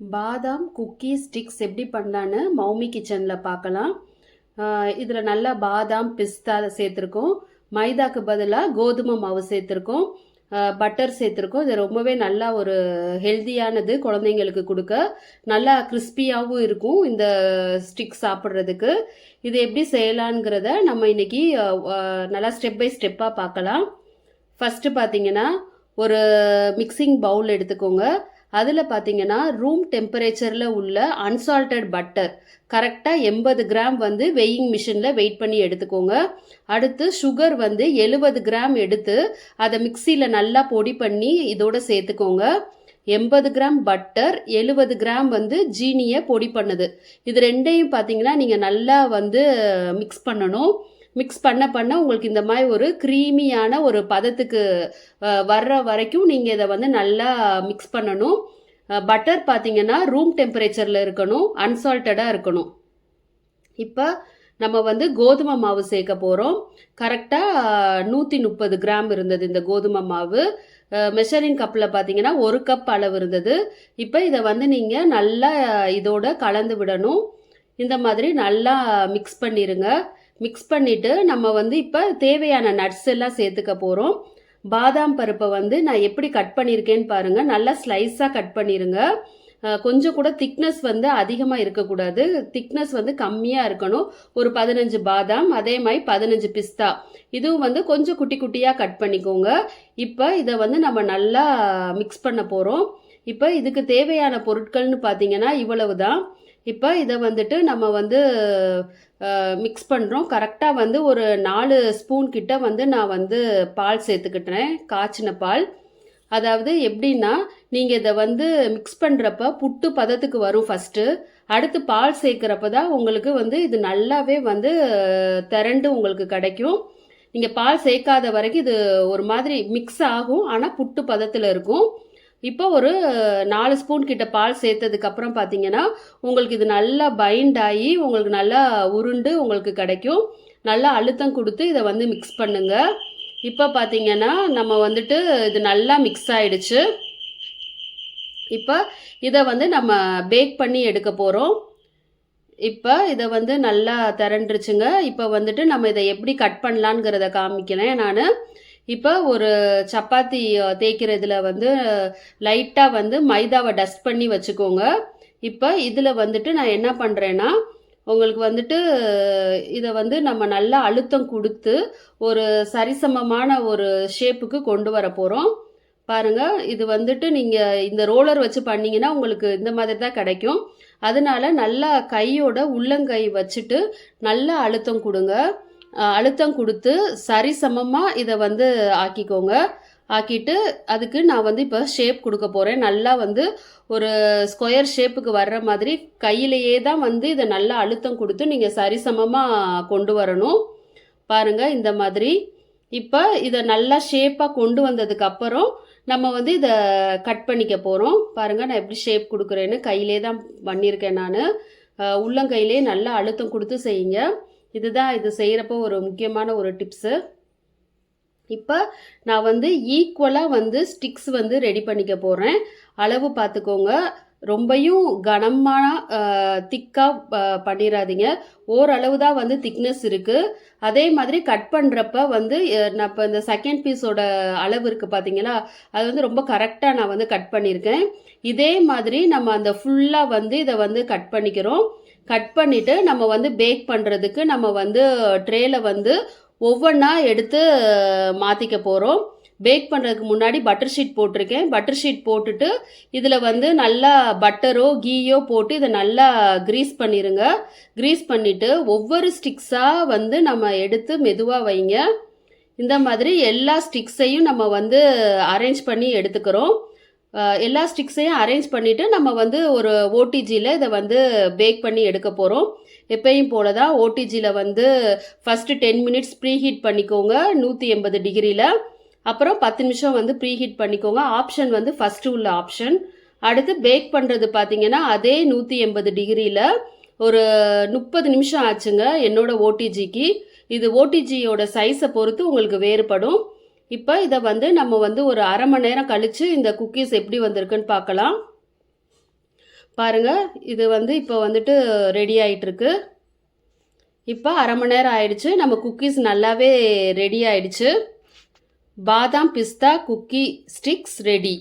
பாதாம் cookie sticks எப்படி பண்ணலான்னு மௌமி கிச்சனில் பார்க்கலாம். இதில் நல்லா பாதாம் பிஸ்தா சேர்த்துருக்கோம். மைதாக்கு பதிலாக கோதுமை மாவு சேர்த்துருக்கோம். பட்டர் சேர்த்துருக்கோம். இது ரொம்பவே நல்லா ஒரு ஹெல்தியானது குழந்தைங்களுக்கு கொடுக்க. நல்லா கிறிஸ்பியாகவும் இருக்கும் இந்த ஸ்டிக் சாப்பிட்றதுக்கு. இது எப்படி செய்யலாங்கிறத நம்ம இன்னைக்கு நல்லா ஸ்டெப் பை ஸ்டெப்பாக பார்க்கலாம். ஃபஸ்ட்டு பார்த்தீங்கன்னா ஒரு மிக்சிங் பவுல் எடுத்துக்கோங்க. அதில் பார்த்தீங்கன்னா ரூம் டெம்பரேச்சரில் உள்ள அன்சால்டட் பட்டர் கரெக்டாக எண்பது கிராம் வந்து வெயிங் மிஷினில் வெயிட் பண்ணி எடுத்துக்கோங்க. அடுத்து சுகர் வந்து எழுபது கிராம் எடுத்து அதை மிக்சியில் நல்லா பொடி பண்ணி இதோட சேர்த்துக்கோங்க. எண்பது கிராம் பட்டர் எழுபது கிராம் வந்து ஜீனியை பொடி பண்ணுது. இது ரெண்டையும் பார்த்தீங்கன்னா நீங்கள் நல்லா வந்து மிக்ஸ் பண்ணணும். மிக்ஸ் பண்ண பண்ண உங்களுக்கு இந்த மாதிரி ஒரு க்ரீமியான ஒரு பதத்துக்கு வர்ற வரைக்கும் நீங்கள் இதை வந்து நல்லா மிக்ஸ் பண்ணணும். பட்டர் பார்த்தீங்கன்னா ரூம் டெம்பரேச்சரில் இருக்கணும். அன்சால்ட்டடாக இருக்கணும். இப்போ நம்ம வந்து கோதுமை மாவு சேர்க்க போகிறோம் கரெக்டாக நூற்றி முப்பது கிராம் இருந்தது இந்த கோதுமை மாவு. மெஷரிங் கப்பில் பார்த்தீங்கன்னா ஒரு கப் அளவு இருந்தது. இப்போ இதை வந்து நீங்கள் நல்லா இதோட கலந்து விடணும். இந்த மாதிரி நல்லா மிக்ஸ் பண்ணிடுங்க மிக்ஸ் பண்ணிவிட்டு நம்ம வந்து இப்போ தேவையான நட்ஸ் எல்லாம் சேர்த்துக்க போகிறோம் பாதாம் பருப்பை வந்து நான் எப்படி கட் பண்ணியிருக்கேன்னு பாருங்கள் நல்லா ஸ்லைஸாக கட் பண்ணிடுங்க கொஞ்சம் கூட திக்னஸ் வந்து அதிகமாக இருக்கக்கூடாது. திக்னஸ் வந்து கம்மியாக இருக்கணும். ஒரு பதினஞ்சு பாதாம் அதே மாதிரி பதினஞ்சு பிஸ்தா. இதுவும் வந்து கொஞ்சம் குட்டி குட்டியாக கட் பண்ணிக்கோங்க. இப்போ இதை வந்து நம்ம நல்லா மிக்ஸ் பண்ண போகிறோம் இப்போ இதுக்கு தேவையான பொருட்கள்னு பார்த்தீங்கன்னா இவ்வளவு தான் இப்போ இதை வந்துட்டு நம்ம வந்து மிக்ஸ் பண்ணுறோம் கரெக்டாக வந்து ஒரு நாலு ஸ்பூன் கிட்ட வந்து நான் வந்து பால் சேர்த்துக்கிட்டேன். காய்ச்சின பால். அதாவது எப்படின்னா நீங்கள் இதை வந்து மிக்ஸ் பண்ணுறப்ப புட்டு பதத்துக்கு வரும் ஃபஸ்ட்டு அடுத்து பால் சேர்க்குறப்ப தான் உங்களுக்கு வந்து இது நல்லாவே வந்து திரண்டு உங்களுக்கு கிடைக்கும். நீங்கள் பால் சேர்க்காத வரைக்கும் இது ஒரு மாதிரி மிக்ஸ் ஆகும். ஆனால் புட்டு பதத்தில் இருக்கும். இப்போ ஒரு நாலு ஸ்பூன் கிட்ட பால் சேர்த்ததுக்கப்புறம் பார்த்தீங்கன்னா உங்களுக்கு இது நல்லா பைண்ட் ஆகி உங்களுக்கு நல்லா உருண்டு உங்களுக்கு கிடைக்கும். நல்லா அழுத்தம் கொடுத்து இதை வந்து மிக்ஸ் பண்ணுங்க. இப்போ பார்த்தீங்கன்னா நம்ம வந்துட்டு இது நல்லா மிக்ஸ் ஆயிடுச்சு. இப்போ இதை வந்து நம்ம பேக் பண்ணி எடுக்க போகிறோம் இப்போ இதை வந்து நல்லா திரண்டுருச்சுங்க. இப்போ வந்துட்டு நம்ம இதை எப்படி கட் பண்ணலான்ங்கிறத காமிக்கிறேன் நான். இப்போ ஒரு சப்பாத்தி தேய்க்கிறதுல வந்து லைட்டாக வந்து மைதாவை டஸ்ட் பண்ணி வச்சுக்கோங்க. இப்போ இதில் வந்துட்டு நான் என்ன பண்ணுறேன்னா உங்களுக்கு வந்துட்டு இதை வந்து நம்ம நல்லா அழுத்தம் கொடுத்து ஒரு சரிசமமான ஒரு ஷேப்புக்கு கொண்டு வர போகிறோம் பாருங்க இது வந்துட்டு நீங்கள் இந்த ரோலர் வச்சு பண்ணீங்கன்னா உங்களுக்கு இந்த மாதிரி தான் கிடைக்கும். அதனால நல்லா கையோட உள்ளங்கை வச்சுட்டு நல்லா அழுத்தம் கொடுங்க. அழுத்தம் கொடுத்து சரிசமமாக இதை வந்து ஆக்கிக்கோங்க. ஆக்கிட்டு அதுக்கு நான் வந்து இப்போ ஷேப் கொடுக்க போகிறேன் நல்லா வந்து ஒரு ஸ்கொயர் ஷேப்புக்கு வர்ற மாதிரி கையிலேயே தான் வந்து இதை நல்லா அழுத்தம் கொடுத்து நீங்கள் சரிசமமாக கொண்டு வரணும். பாருங்கள் இந்த மாதிரி. இப்போ இதை நல்லா ஷேப்பாக கொண்டு வந்ததுக்கப்புறம் நம்ம வந்து இதை கட் பண்ணிக்க போகிறோம் பாருங்கள் நான் எப்படி ஷேப் கொடுக்குறேன்னு கையிலே தான் பண்ணியிருக்கேன் நான். உள்ளங்கையிலே நல்லா அழுத்தம் கொடுத்து செய்யுங்க. இதுதான் இது செய்கிறப்போ ஒரு முக்கியமான ஒரு டிப்ஸு இப்போ நான் வந்து ஈக்குவலாக வந்து ஸ்டிக்ஸ் வந்து ரெடி பண்ணிக்க போகிறேன் அளவு பார்த்துக்கோங்க. ரொம்பையும் கனமான திக்காக பண்ணிடாதீங்க ஓரளவு தான் வந்து திக்னஸ் இருக்குது அதே மாதிரி கட் பண்ணுறப்ப வந்து நான் இப்போ இந்த செகண்ட் பீஸோட அளவு இருக்குது பார்த்தீங்களா அது வந்து ரொம்ப கரெக்டாக நான் வந்து கட் பண்ணியிருக்கேன் இதே மாதிரி நம்ம அந்த ஃபுல்லாக வந்து இதை வந்து கட் பண்ணிக்கிறோம். கட் பண்ணிவிட்டு நம்ம வந்து பேக் பண்ணுறதுக்கு நம்ம வந்து ட்ரேல வந்து ஒவ்வொன்றா எடுத்து மாற்றிக்க போகிறோம் பேக் பண்ணுறதுக்கு முன்னாடி பட்டர் ஷீட் போட்டிருக்கேன். பட்டர் ஷீட் போட்டுட்டு இதில் வந்து நல்லா பட்டரோ கீயோ போட்டு இதை நல்லா க்ரீஸ் பண்ணிடுங்க க்ரீஸ் பண்ணிவிட்டு ஒவ்வொரு ஸ்டிக்ஸாக வந்து நம்ம எடுத்து மெதுவாக வைங்க. இந்த மாதிரி எல்லா ஸ்டிக்ஸையும் நம்ம வந்து அரேஞ்ச் பண்ணி எடுத்துக்கிறோம். எல்லா ஸ்டிக்ஸையும் அரேஞ்ச் பண்ணிவிட்டு நம்ம வந்து ஒரு ஓடிஜியில் இதை வந்து பேக் பண்ணி எடுக்க போகிறோம் எப்பயும் போல தான் ஓடிஜியில் வந்து first ten minutes preheat பண்ணிக்கோங்க நூற்றி எண்பது டிகிரியில் அப்புறம் பத்து நிமிஷம் வந்து ப்ரீ ஹீட் பண்ணிக்கோங்க. ஆப்ஷன் வந்து ஃபஸ்ட்டு உள்ள ஆப்ஷன் அடுத்து பேக் பண்ணுறது பார்த்தீங்கன்னா அதே நூற்றி எண்பது டிகிரியில் ஒரு முப்பது நிமிஷம் ஆச்சுங்க என்னோட ஓடிஜிக்கு இது ஓடிஜியோட சைஸை பொறுத்து உங்களுக்கு வேறுபடும். இப்போ இதை வந்து நம்ம வந்து ஒரு அரை மணி நேரம் கழித்து இந்த குக்கீஸ் எப்படி வந்திருக்குன்னு பார்க்கலாம். பாருங்கள் இது வந்து இப்போ வந்துட்டு ரெடி ஆகிட்டுருக்கு இப்போ அரை மணி நேரம் ஆயிடுச்சு. நம்ம குக்கீஸ் நல்லாவே ரெடி ஆயிடுச்சு. பாதாம் பிஸ்தா குக்கி ஸ்டிக்ஸ் ரெடி